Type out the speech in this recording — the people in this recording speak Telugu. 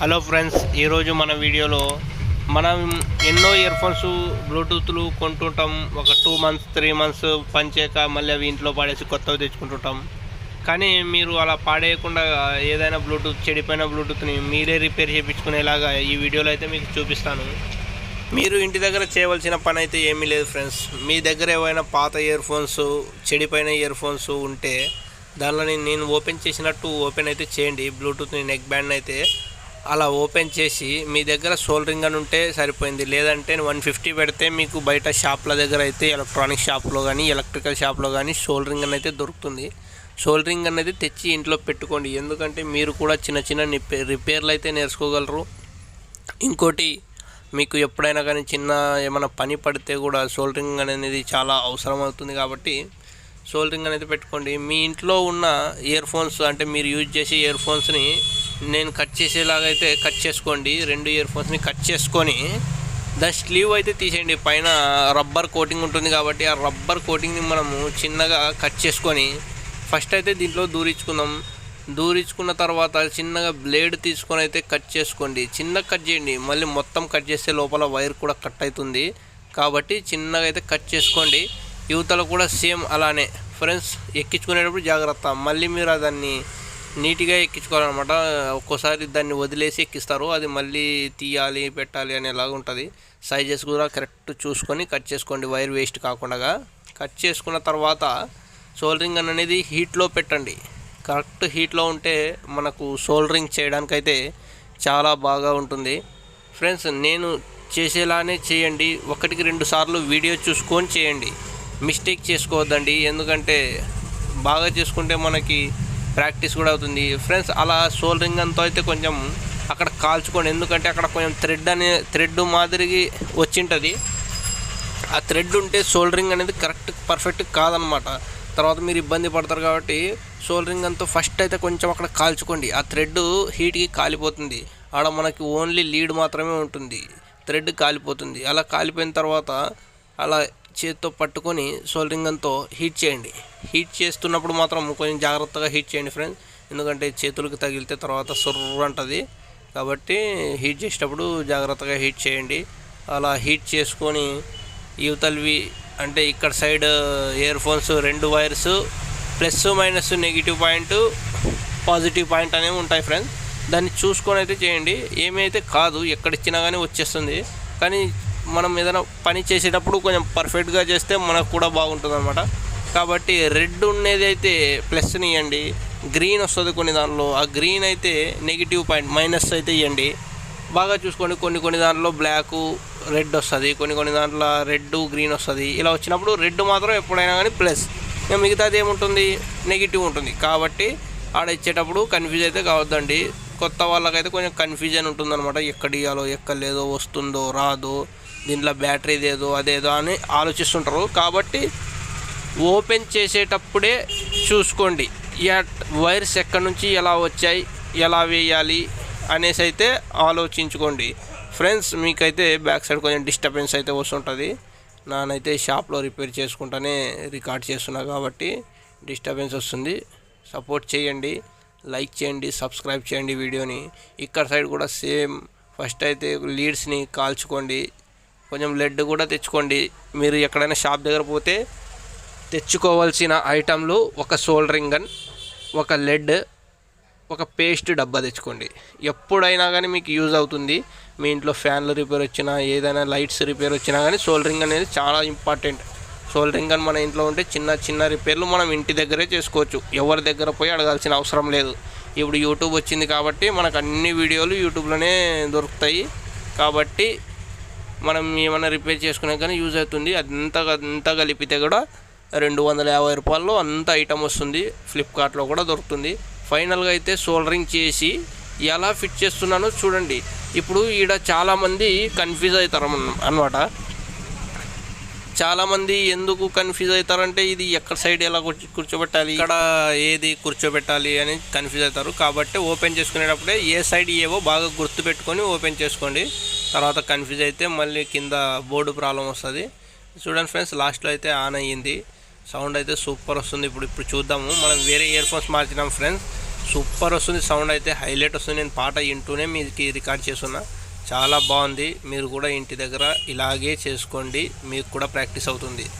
హలో ఫ్రెండ్స్ ఈరోజు మన వీడియోలో మనం ఎన్నో ఇయర్ ఫోన్స్ బ్లూటూత్లు కొంటుంటాం. ఒక టూ మంత్స్ త్రీ మంత్స్ పనిచేయక మళ్ళీ అవి ఇంట్లో పాడేసి కొత్తవి తెచ్చుకుంటుంటాం. కానీ మీరు అలా పాడేయకుండా ఏదైనా బ్లూటూత్ చెడిపోయిన బ్లూటూత్ని మీరే రిపేర్ చేయించుకునేలాగా ఈ వీడియోలో అయితే మీకు చూపిస్తాను. మీరు ఇంటి దగ్గర చేయవలసిన పని అయితే ఏమీ లేదు ఫ్రెండ్స్. మీ దగ్గర ఏవైనా పాత ఇయర్ ఫోన్స్ చెడిపోయిన ఇయర్ ఫోన్స్ ఉంటే దానిలో నేను ఓపెన్ చేసినట్టు ఓపెన్ అయితే చేయండి. బ్లూటూత్ని నెక్ బ్యాండ్ అయితే అలా ఓపెన్ చేసి మీ దగ్గర సోల్డరింగ్ అని ఉంటే సరిపోయింది. లేదంటే వన్ ఫిఫ్టీ పెడితే మీకు బయట షాప్ల దగ్గర అయితే ఎలక్ట్రానిక్ షాప్లో కానీ ఎలక్ట్రికల్ షాప్లో కానీ సోల్డరింగ్ అని అయితే దొరుకుతుంది. సోల్డరింగ్ అనేది తెచ్చి ఇంట్లో పెట్టుకోండి. ఎందుకంటే మీరు కూడా చిన్న చిన్న రిపేర్లు అయితే నేర్చుకోగలరు. ఇంకోటి మీకు ఎప్పుడైనా కానీ చిన్న ఏమైనా పని పడితే కూడా సోల్డరింగ్ అనేది చాలా అవసరం అవుతుంది కాబట్టి సోల్డరింగ్ అనేది పెట్టుకోండి. మీ ఇంట్లో ఉన్న ఇయర్ ఫోన్స్ అంటే మీరు యూజ్ చేసే ఇయర్ ఫోన్స్ని నేను కట్ చేసేలాగా అయితే కట్ చేసుకోండి. రెండు ఇయర్ ఫోన్స్ని కట్ చేసుకొని దాని స్లీవ్ అయితే తీసేయండి. పైన రబ్బర్ కోటింగ్ ఉంటుంది కాబట్టి ఆ రబ్బర్ కోటింగ్ని మనము చిన్నగా కట్ చేసుకొని ఫస్ట్ అయితే దీంట్లో దూరించుకుందాం. దూరించుకున్న తర్వాత చిన్నగా బ్లేడ్ తీసుకొని అయితే కట్ చేసుకోండి. చిన్న కట్ చేయండి. మళ్ళీ మొత్తం కట్ చేస్తే లోపల వైర్ కూడా కట్ అవుతుంది. కాబట్టి చిన్నగా అయితే కట్ చేసుకోండి. యువతలు కూడా సేమ్ అలానే. ఫ్రెండ్స్ ఎక్కించుకునేటప్పుడు జాగ్రత్త. మళ్ళీ మీరు దాన్ని నీట్గా ఎక్కించుకోవాలన్నమాట. ఒక్కోసారి దాన్ని వదిలేసి ఎక్కిస్తారు. అది మళ్ళీ తీయాలి పెట్టాలి అనేలాగా ఉంటుంది. సైజెస్ కూడా కరెక్ట్ చూసుకొని కట్ చేసుకోండి. వైర్ వేస్ట్ కాకుండా కట్ చేసుకున్న తర్వాత సోల్డరింగ్ అనేది హీట్లో పెట్టండి. కరెక్ట్ హీట్లో ఉంటే మనకు సోల్డరింగ్ చేయడానికైతే చాలా బాగా ఉంటుంది. ఫ్రెండ్స్ నేను చేసేలానే చేయండి. ఒకటికి రెండు సార్లు వీడియో చూసుకొని చేయండి. మిస్టేక్ చేసుకోవద్దండి. ఎందుకంటే బాగా చేసుకుంటే మనకి ప్రాక్టీస్ కూడా అవుతుంది. ఫ్రెండ్స్ అలా సోల్డరింగ్ అంతా అయితే కొంచెం అక్కడ కాల్చుకోండి. ఎందుకంటే అక్కడ కొంచెం థ్రెడ్ అనే థ్రెడ్ మాదిరిగి వచ్చింటుంది. ఆ థ్రెడ్ ఉంటే సోల్డరింగ్ అనేది కరెక్ట్ పర్ఫెక్ట్ కాదనమాట. తర్వాత మీరు ఇబ్బంది పడతారు కాబట్టి సోల్డరింగ్ అంతా ఫస్ట్ అయితే కొంచెం అక్కడ కాల్చుకోండి. ఆ థ్రెడ్ హీట్కి కాలిపోతుంది. ఆడ మనకి ఓన్లీ లీడ్ మాత్రమే ఉంటుంది. థ్రెడ్ కాలిపోతుంది. అలా కాలిపోయిన తర్వాత అలా చేత్తో పట్టుకొని సోల్డరింగ్ అంతా హీట్ చేయండి. హీట్ చేస్తున్నప్పుడు మాత్రం కొంచెం జాగ్రత్తగా హీట్ చేయండి ఫ్రెండ్స్ ఎందుకంటే చేతులకు తగిలితే తర్వాత సొర్రు అంటుంది. కాబట్టి హీట్ చేసేటప్పుడు జాగ్రత్తగా హీట్ చేయండి. అలా హీట్ చేసుకొని యువతల్వి అంటే ఇక్కడ సైడ్ ఇయర్ ఫోన్స్ రెండు wires plus minus negative point positive point అనేవి ఉంటాయి ఫ్రెండ్స్ దాన్ని చూసుకొని అయితే చేయండి. ఏమైతే కాదు ఎక్కడిచ్చినా కానీ వచ్చేస్తుంది. కానీ మనం ఏదైనా పని చేసేటప్పుడు కొంచెం పర్ఫెక్ట్గా చేస్తే మనకు కూడా బాగుంటుంది అనమాట కాబట్టి రెడ్ ఉండేది అయితే ప్లస్ని ఇవ్వండి గ్రీన్ వస్తుంది కొన్ని దానిలో ఆ గ్రీన్ అయితే నెగిటివ్ పాయింట్ మైనస్ అయితే ఇవ్వండి బాగా చూసుకోండి. కొన్ని కొన్ని దాంట్లో బ్లాక్ రెడ్ వస్తుంది. కొన్ని కొన్ని దాంట్లో రెడ్ గ్రీన్ వస్తుంది. ఇలా వచ్చినప్పుడు రెడ్ మాత్రం ఎప్పుడైనా కానీ ప్లస్. ఇంకా మిగతాది ఏముంటుంది? నెగిటివ్ ఉంటుంది. కాబట్టి ఆడ ఇచ్చేటప్పుడు కన్ఫ్యూజ్ అయితే కావద్దండి. కొత్త వాళ్ళకైతే కొంచెం కన్ఫ్యూజన్ ఉంటుందన్నమాట. ఎక్కడ ఇవ్వాలో ఎక్కడ లేదో వస్తుందో రాదో దీంట్లో బ్యాటరీది ఏదో అదేదో అని ఆలోచిస్తుంటారు. కాబట్టి ఓపెన్ చేసేటప్పుడే చూసుకోండి. వైర్స్ ఎక్కడి నుంచి ఎలా వచ్చాయి ఎలా వేయాలి అనేసి అయితే ఆలోచించుకోండి. ఫ్రెండ్స్ మీకైతే బ్యాక్ సైడ్ కొంచెం డిస్టర్బెన్స్ అయితే వస్తుంటుంది. నానైతే షాప్లో రిపేర్ చేసుకుంటానే రికార్డ్ చేస్తున్నా కాబట్టి డిస్టర్బెన్స్ వస్తుంది. సపోర్ట్ చేయండి లైక్ చేయండి సబ్స్క్రైబ్ చేయండి వీడియోని. ఇక్కడ సైడ్ కూడా సేమ్ ఫస్ట్ అయితే లీడ్స్ని కాల్చుకోండి. కొంచెం లెడ్ కూడా తెచ్చుకోండి. మీరు ఎక్కడైనా షాప్ దగ్గర పోతే తెచ్చుకోవాల్సిన ఐటమ్లు ఒక సోల్డరింగ్ గన్ ఒక లెడ్ ఒక పేస్ట్ డబ్బా తెచ్చుకోండి. ఎప్పుడైనా కానీ మీకు యూజ్ అవుతుంది. మీ ఇంట్లో ఫ్యాన్లు రిపేర్ వచ్చినా ఏదైనా లైట్స్ రిపేర్ వచ్చినా కానీ సోల్డరింగ్ అనేది చాలా ఇంపార్టెంట్. సోల్డరింగ్ గన్ మన ఇంట్లో ఉంటే చిన్న చిన్న రిపేర్లు మనం ఇంటి దగ్గరే చేసుకోవచ్చు. ఎవరి దగ్గర పోయి అడగాల్సిన అవసరం లేదు. ఇప్పుడు యూట్యూబ్ వచ్చింది కాబట్టి మనకు అన్ని వీడియోలు యూట్యూబ్లోనే దొరుకుతాయి. కాబట్టి మనం ఏమైనా రిపేర్ చేసుకునే కానీ యూజ్ అవుతుంది. అంతగా అంతా కలిపితే కూడా రెండు వందల యాభై రూపాయల్లో అంత ఐటమ్ వస్తుంది. ఫ్లిప్కార్ట్లో కూడా దొరుకుతుంది. ఫైనల్గా అయితే సోల్డరింగ్ చేసి ఎలా ఫిట్ చేస్తున్నానో చూడండి. ఇప్పుడు ఈడ చాలామంది కన్ఫ్యూజ్ అవుతారు అనమాట చాలామంది ఎందుకు కన్ఫ్యూజ్ అవుతారంటే ఇది ఎక్కడ సైడ్ ఎలా కూర్చోబెట్టాలి ఇక్కడ ఏది కూర్చోబెట్టాలి అని కన్ఫ్యూజ్ అవుతారు. కాబట్టి ఓపెన్ చేసుకునేటప్పుడే ఏ సైడ్ ఏవో బాగా గుర్తుపెట్టుకొని ఓపెన్ చేసుకోండి. తర్వాత కన్ఫ్యూజ్ అయితే మళ్ళీ కింద బోర్డు ప్రాబ్లం వస్తుంది. చూడండి ఫ్రెండ్స్ లాస్ట్లో అయితే ఆన్ అయ్యింది. సౌండ్ అయితే సూపర్ వస్తుంది. ఇప్పుడు ఇప్పుడు చూద్దాము. మనం వేరే ఇయర్ ఫోన్స్ మార్చినాం ఫ్రెండ్స్ సూపర్ వస్తుంది సౌండ్ అయితే. హైలైట్ వస్తుంది. నేను పాట వింటూనే మీకు రికార్డ్ చేస్తున్నా. చాలా బాగుంది. మీరు కూడా ఇంటి దగ్గర ఇలాగే చేసుకోండి. మీకు కూడా ప్రాక్టీస్ అవుతుంది.